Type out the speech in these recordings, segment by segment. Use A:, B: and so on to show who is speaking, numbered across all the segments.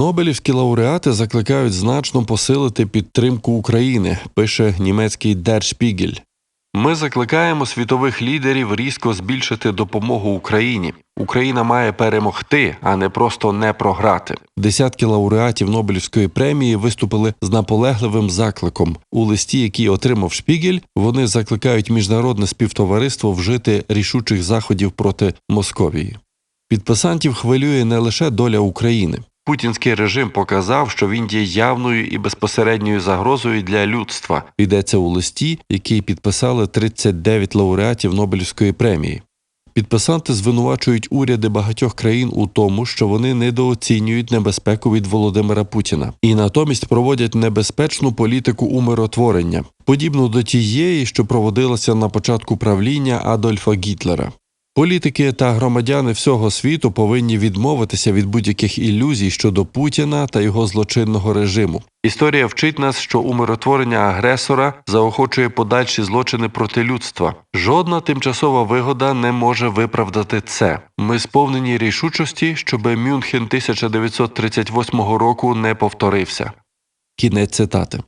A: Нобелівські лауреати закликають значно посилити підтримку України, пише німецький Der Ми закликаємо світових лідерів різко збільшити допомогу Україні. Україна має перемогти, а не просто не програти. Десятки лауреатів Нобелівської премії виступили з наполегливим закликом. У листі, який отримав Шпігель, вони закликають міжнародне співтовариство вжити рішучих заходів проти Московії. Підписантів хвилює не лише доля України. Путінський режим показав, що він є явною і безпосередньою загрозою для людства. Йдеться у листі, який підписали 39 лауреатів Нобелівської премії. Підписанти звинувачують уряди багатьох країн у тому, що вони недооцінюють небезпеку від Володимира Путіна і натомість проводять небезпечну політику умиротворення, подібну до тієї, що проводилася на початку правління Адольфа Гітлера. Політики та громадяни всього світу повинні відмовитися від будь-яких ілюзій щодо Путіна та його злочинного режиму. Історія вчить нас, що умиротворення агресора заохочує подальші злочини проти людства. Жодна тимчасова вигода не може виправдати це. Ми сповнені рішучості, щоб Мюнхен 1938 року не повторився. Кінець цитати.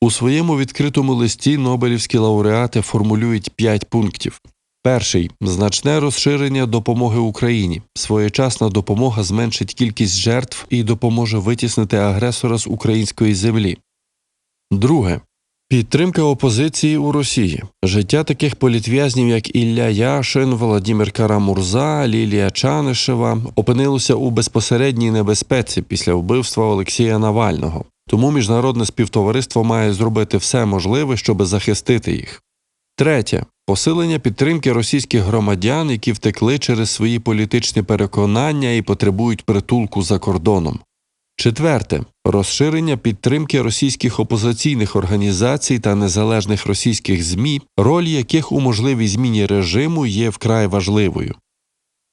A: У своєму відкритому листі Нобелівські лауреати формулюють п'ять пунктів. Перший значне розширення допомоги Україні. Своєчасна допомога зменшить кількість жертв і допоможе витіснити агресора з української землі. Друге підтримка опозиції у Росії. Життя таких політв'язнів, як Ілля Яшин, Володимир Карамурза, Лілія Чанишева, опинилося у безпосередній небезпеці після вбивства Олексія Навального. Тому міжнародне співтовариство має зробити все можливе, щоб захистити їх. Третє посилення підтримки російських громадян, які втекли через свої політичні переконання і потребують притулку за кордоном. Четверте розширення підтримки російських опозиційних організацій та незалежних російських ЗМІ, роль яких у можливій зміні режиму є вкрай важливою.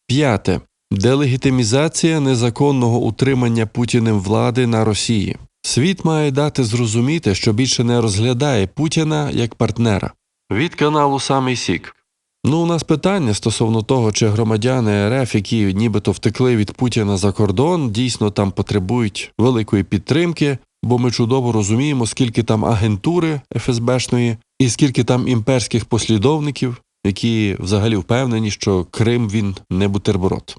A: П'яте делегітимізація незаконного утримання Путіним влади на Росії. Світ має дати зрозуміти, що більше не розглядає Путіна як партнера. Від каналу Самий Сік. Ну, у нас питання стосовно того, чи громадяни РФ, які нібито втекли від Путіна за кордон, дійсно там потребують великої підтримки, бо ми чудово розуміємо, скільки там агентури ФСБшної і скільки там імперських послідовників, які взагалі впевнені, що Крим він не бутерброд.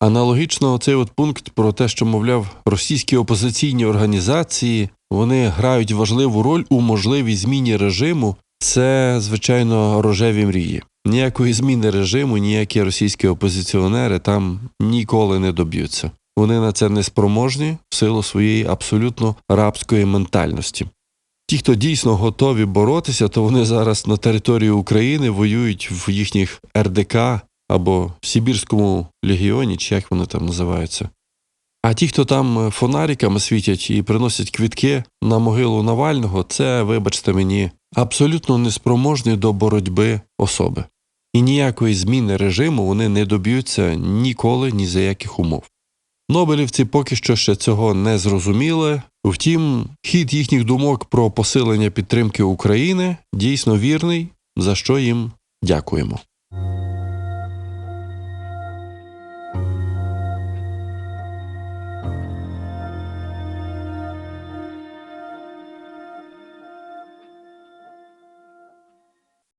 A: Аналогічно, цей от пункт про те, що, мовляв, російські опозиційні організації вони грають важливу роль у можливій зміні режиму це, звичайно, рожеві мрії. Ніякої зміни режиму, ніякі російські опозиціонери там ніколи не доб'ються. Вони на це не спроможні в силу своєї абсолютно рабської ментальності. Ті, хто дійсно готові боротися, то вони зараз на території України воюють в їхніх РДК або в Сибірському легіоні, чи як вони там називаються. А ті, хто там фонариками світять і приносять квітки на могилу Навального, це, вибачте мені, абсолютно неспроможні до боротьби особи. І ніякої зміни режиму вони не доб'ються ніколи ні за яких умов. Нобелівці поки що ще цього не зрозуміли. Втім, хід їхніх думок про посилення підтримки України дійсно вірний, за що їм дякуємо.